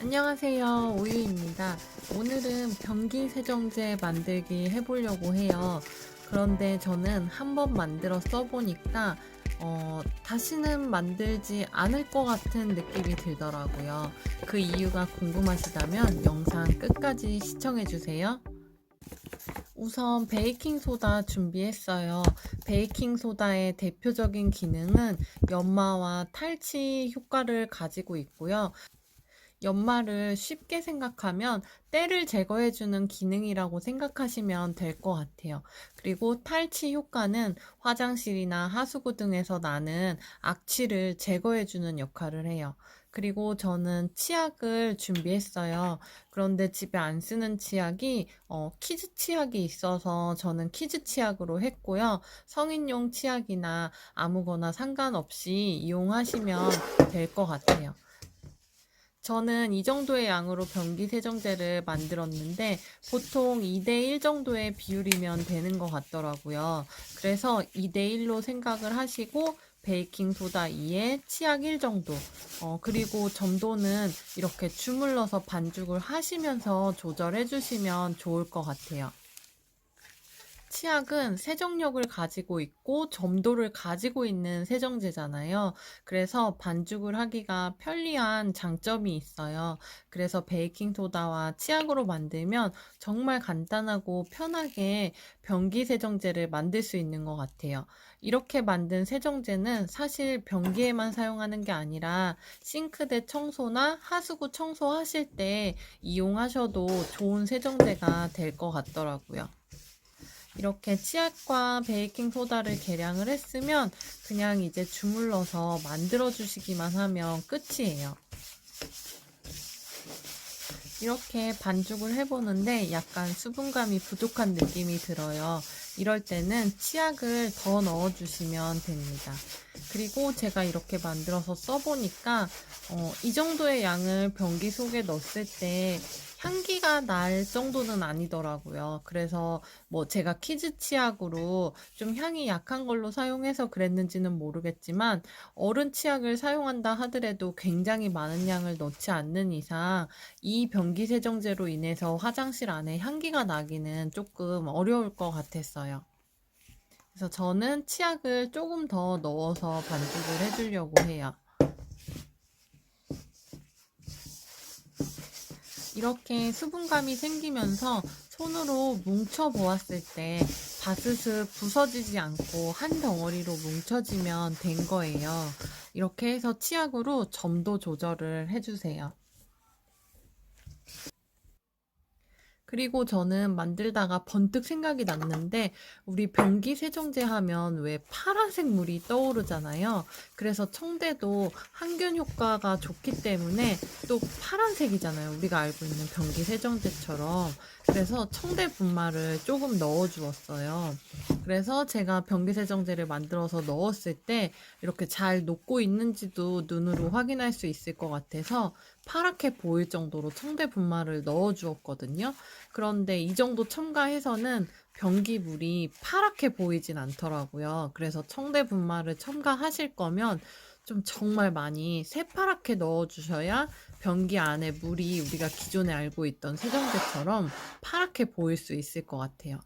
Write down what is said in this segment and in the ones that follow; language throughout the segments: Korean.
안녕하세요. 오유입니다. 오늘은 변기 세정제 만들기 해보려고 해요. 그런데 저는 한 번 만들어 써보니까 어, 다시는 만들지 않을 것 같은 느낌이 들더라고요. 그 이유가 궁금하시다면 영상 끝까지 시청해주세요. 우선 베이킹소다 준비했어요. 베이킹소다의 대표적인 기능은 연마와 탈취 효과를 가지고 있고요. 연마를 쉽게 생각하면 때를 제거해주는 기능이라고 생각하시면 될 것 같아요. 그리고 탈취 효과는 화장실이나 하수구 등에서 나는 악취를 제거해주는 역할을 해요. 그리고 저는 치약을 준비했어요. 그런데 집에 안 쓰는 치약이 어, 키즈 치약이 있어서 저는 키즈 치약으로 했고요. 성인용 치약이나 아무거나 상관없이 이용하시면 될 것 같아요. 저는 이 정도의 양으로 변기 세정제를 만들었는데 보통 2대1 정도의 비율이면 되는 것 같더라고요. 그래서 2대1로 생각을 하시고 베이킹소다 2에 치약 1 정도 어, 그리고 점도는 이렇게 주물러서 반죽을 하시면서 조절해 주시면 좋을 것 같아요. 치약은 세정력을 가지고 있고 점도를 가지고 있는 세정제잖아요. 그래서 반죽을 하기가 편리한 장점이 있어요. 그래서 베이킹소다와 치약으로 만들면 정말 간단하고 편하게 변기 세정제를 만들 수 있는 것 같아요. 이렇게 만든 세정제는 사실 변기에만 사용하는 게 아니라 싱크대 청소나 하수구 청소하실 때 이용하셔도 좋은 세정제가 될 것 같더라고요. 이렇게 치약과 베이킹 소다를 계량을 했으면 그냥 이제 주물러서 만들어 주시기만 하면 끝이에요. 이렇게 반죽을 해보는데 약간 수분감이 부족한 느낌이 들어요. 이럴 때는 치약을 더 넣어주시면 됩니다. 그리고 제가 이렇게 만들어서 써보니까 어, 이 정도의 양을 변기 속에 넣었을 때 향기가 날 정도는 아니더라고요. 그래서 뭐 제가 키즈 치약으로 좀 향이 약한 걸로 사용해서 그랬는지는 모르겠지만 어른 치약을 사용한다 하더라도 굉장히 많은 양을 넣지 않는 이상 이 변기 세정제로 인해서 화장실 안에 향기가 나기는 조금 어려울 것 같았어요. 그래서 저는 치약을 조금 더 넣어서 반죽을 해주려고 해요. 이렇게 수분감이 생기면서 손으로 뭉쳐 보았을 때 바스스 부서지지 않고 한 덩어리로 뭉쳐지면 된 거예요. 이렇게 해서 치약으로 점도 조절을 해주세요. 그리고 저는 만들다가 번뜩 생각이 났는데 우리 변기 세정제 하면 왜 파란색 물이 떠오르잖아요. 그래서 청대도 항균 효과가 좋기 때문에 또 파란색이잖아요. 우리가 알고 있는 변기 세정제처럼. 그래서 청대 분말을 조금 넣어 주었어요. 그래서 제가 변기 세정제를 만들어서 넣었을 때 이렇게 잘 녹고 있는지도 눈으로 확인할 수 있을 것 같아서 파랗게 보일 정도로 청대 분말을 넣어 주었거든요. 그런데 이 정도 첨가해서는 변기물이 파랗게 보이진 않더라고요. 그래서 청대 분말을 첨가하실 거면 좀 정말 많이 새파랗게 넣어 주셔야 변기 안에 물이 우리가 기존에 알고 있던 세정제처럼 파랗게 보일 수 있을 것 같아요.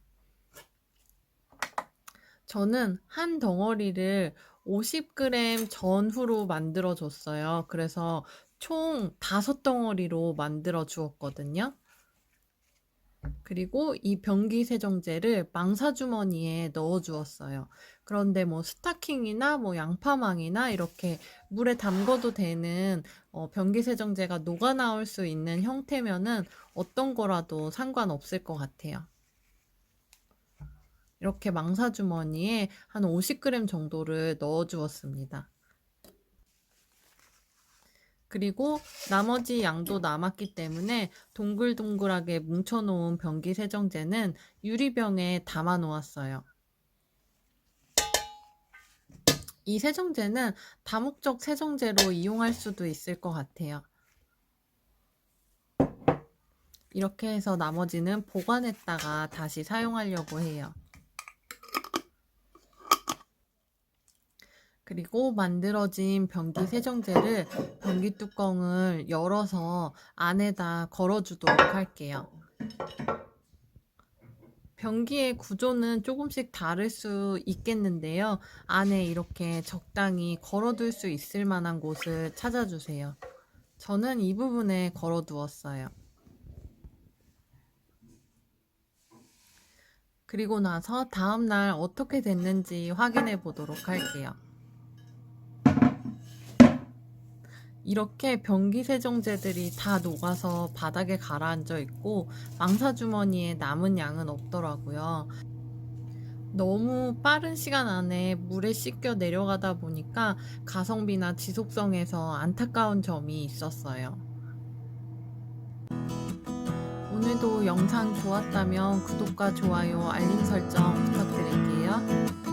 저는 한 덩어리를 50g 전후로 만들어 줬어요. 그래서 총 5덩어리로 만들어 주었거든요. 그리고 이 변기 세정제를 망사주머니에 넣어 주었어요. 그런데 뭐 스타킹이나 뭐 양파망이나 이렇게 물에 담궈도 되는 어, 변기 세정제가 녹아 나올 수 있는 형태면은 어떤 거라도 상관없을 것 같아요. 이렇게 망사주머니에 한 50g 정도를 넣어 주었습니다. 그리고 나머지 양도 남았기 때문에 동글동글하게 뭉쳐놓은 변기 세정제는 유리병에 담아 놓았어요. 이 세정제는 다목적 세정제로 이용할 수도 있을 것 같아요. 이렇게 해서 나머지는 보관했다가 다시 사용하려고 해요. 그리고 만들어진 변기 세정제를 변기 뚜껑을 열어서 안에다 걸어주도록 할게요. 변기의 구조는 조금씩 다를 수 있겠는데요. 안에 이렇게 적당히 걸어둘 수 있을 만한 곳을 찾아주세요. 저는 이 부분에 걸어두었어요. 그리고 나서 다음날 어떻게 됐는지 확인해 보도록 할게요. 이렇게 변기 세정제들이 다 녹아서 바닥에 가라앉아 있고 망사 주머니에 남은 양은 없더라고요. 너무 빠른 시간 안에 물에 씻겨 내려가다 보니까 가성비나 지속성에서 안타까운 점이 있었어요. 오늘도 영상 좋았다면 구독과 좋아요, 알림 설정 부탁드릴게요.